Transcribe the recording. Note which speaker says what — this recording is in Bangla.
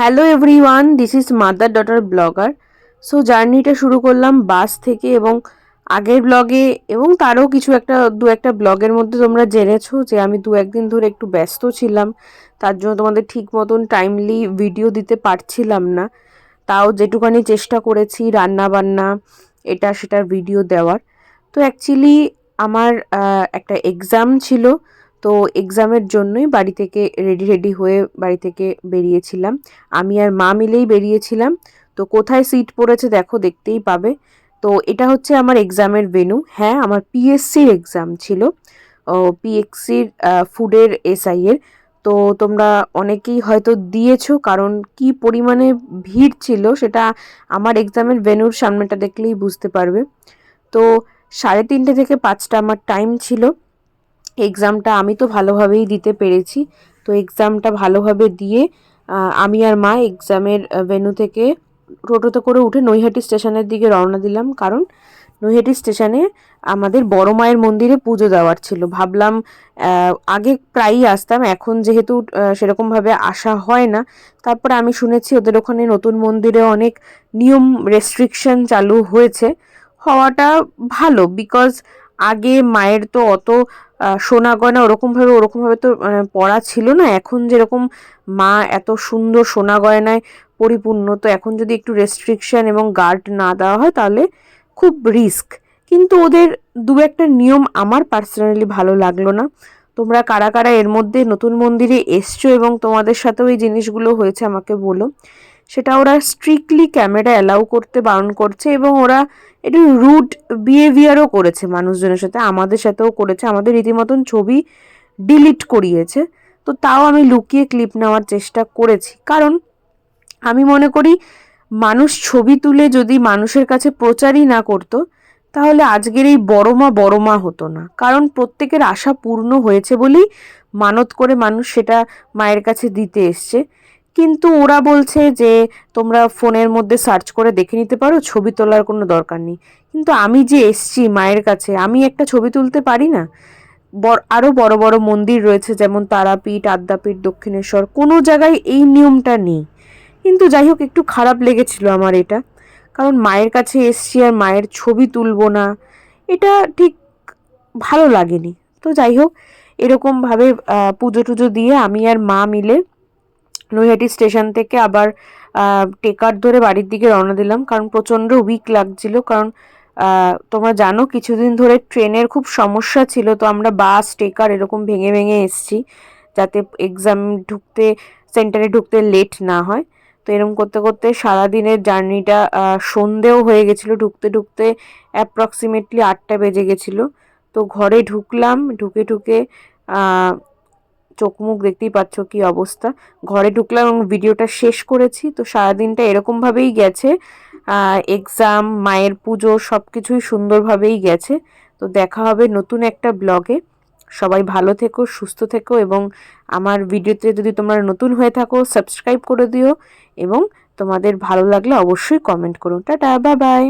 Speaker 1: Hello everyone this is mother daughter vlogger so জার্নিটা শুরু করলাম বাস থেকে এবং আগের ব্লগে এবং তারও কিছু একটা, দু একটা ব্লগের মধ্যে তোমরা জেনেছো যে আমি দু একদিন ধরে একটু ব্যস্ত ছিলাম। তার জন্য তোমাদের ঠিক মতন টাইমলি ভিডিও দিতে পারছিলাম না। তাও যেটুকানি চেষ্টা করেছি রান্না বান্না এটা সেটার ভিডিও দেওয়ার। তো অ্যাকচুয়ালি আমার একটা এক্সাম ছিল। তো এক্সামের জন্যই বাড়ি থেকে রেডি রেডি হয়ে বাড়ি থেকে বেরিয়েছিলাম। আমি আর মা মিলেই বেরিয়েছিলাম। তো কোথায় সিট পড়েছে দেখো, দেখতেই পাবে। তো এটা হচ্ছে আমার এক্সামের ভেনু হ্যাঁ আমার পিএসসির এক্সাম ছিল। পিএসসির ফুডের এসআই এর তো তোমরা অনেকেই হয়তো দিয়েছ, কারণ কি পরিমাণে ভিড় ছিল সেটা আমার এক্সামের ভেনুর সামনেটা দেখলেই বুঝতে পারবে। তো সাড়ে তিনটে থেকে পাঁচটা আমার টাইম ছিল। এক্সামটা আমি তো ভালোভাবেই দিতে পেরেছি। তো এক্সামটা ভালোভাবে দিয়ে আমি আর মা এক্সামের ভেনু থেকে টোটোতে করে উঠে নৈহাটি স্টেশনের দিকে রওনা দিলাম। কারণ নৈহাটি স্টেশনে আমাদের বড় মায়ের মন্দিরে পুজো দেওয়ার ছিল। ভাবলাম আগে প্রায়ই আসতাম। এখন যেহেতু সেরকমভাবে আসা হয় না। তারপরে আমি শুনেছি ওদের ওখানে নতুন মন্দিরে অনেক নিয়ম রেস্ট্রিকশন চালু হয়েছে। হওয়াটা ভালো বিকজ আগে মায়ের তো অত সোনা গয়না ওরকমভাবে ওরকমভাবে তো পড়া ছিল না। এখন যেরকম মা এত সুন্দর সোনা গয়নায় পরিপূর্ণ, তো এখন যদি একটু রেস্ট্রিকশন এবং গার্ড না দেওয়া হয় তাহলে খুব রিস্ক কিন্তু ওদের দু একটা নিয়ম আমার পার্সোনালি ভালো লাগল না। তোমরা কারা কারা এর মধ্যে নতুন মন্দিরে এসছো এবং তোমাদের সাথেও এই জিনিসগুলো হয়েছে আমাকে বলো। সেটা ওরা স্ট্রিক্টলি ক্যামেরা অ্যালাউ করতে বারণ করছে এবং ওরা একটু রুড বিহেভিয়ারও করেছে মানুষজনের সাথে, আমাদের সাথেও করেছে, আমাদের রীতিমতন ছবি ডিলিট করিয়েছে। তো তাও আমি লুকিয়ে ক্লিপ নেওয়ার চেষ্টা করেছি। কারণ আমি মনে করি মানুষ ছবি তুলে যদি মানুষের কাছে প্রচারই না করতো, তাহলে আজকের এই বড় মা বড় মা হতো না। কারণ প্রত্যেকের আশা পূর্ণ হয়েছে বলেই মানত করে মানুষ সেটা মায়ের কাছে দিতে এসছে। কিন্তু ওরা বলছে যে তোমরা ফোনের মধ্যে সার্চ করে দেখে নিতে পারো, ছবি তোলার কোনো দরকার নেই। কিন্তু আমি যে এসছি মায়ের কাছে, আমি একটা ছবি তুলতে পারি না। আরও বড় বড় মন্দির রয়েছে, যেমন তারাপীঠ, আদ্যাপীঠ, দক্ষিণেশ্বর, কোনো জায়গায় এই নিয়মটা নেই। কিন্তু যাই হোক, একটু খারাপ লেগেছিল আমার এটা। কারণ মায়ের কাছে এসছি আর মায়ের ছবি তুলবো না, এটা ঠিক ভালো লাগেনি। তো যাই হোক, এরকমভাবে পুজো টুজো দিয়ে আমি আর মা মিলে নৈহাটি স্টেশন থেকে আবার টেকার ধরে বাড়ির দিকে রওনা দিলাম। কারণ প্রচণ্ড উইক লাগছিল। কারণ তোমরা জানো কিছুদিন ধরে ট্রেনের খুব সমস্যা ছিল। তো আমরা বাস টেকার এরকম ভেঙে ভেঙে এসছি যাতে এক্সাম ঢুকতে সেন্টারে ঢুকতে লেট না হয়। তো এরকম করতে করতে সারাদিনের জার্নিটা সন্ধেও হয়ে গেছিল। ঢুকতে ঢুকতে অ্যাপ্রক্সিমেটলি আটটা বেজে গেছিল। তো ঘরে ঢুকলাম। ঢুকে ঢুকে চোখ মুখ দেখতেই পাচ্ছ কি অবস্থা। ঘরে ঢুকলাম এবং ভিডিওটা শেষ করেছি, তো সারাদিনটা এরকমভাবেই গেছে। এক্সাম মায়ের পুজো সব কিছুই সুন্দরভাবেই গেছে। তো দেখা হবে নতুন একটা ব্লগে সবাই ভালো থেকো, সুস্থ থেকো এবং আমার ভিডিওতে যদি তোমরা নতুন হয়ে থাকো সাবস্ক্রাইব করে দিও এবং তোমাদের ভালো লাগলে অবশ্যই কমেন্ট করো। Tata bye bye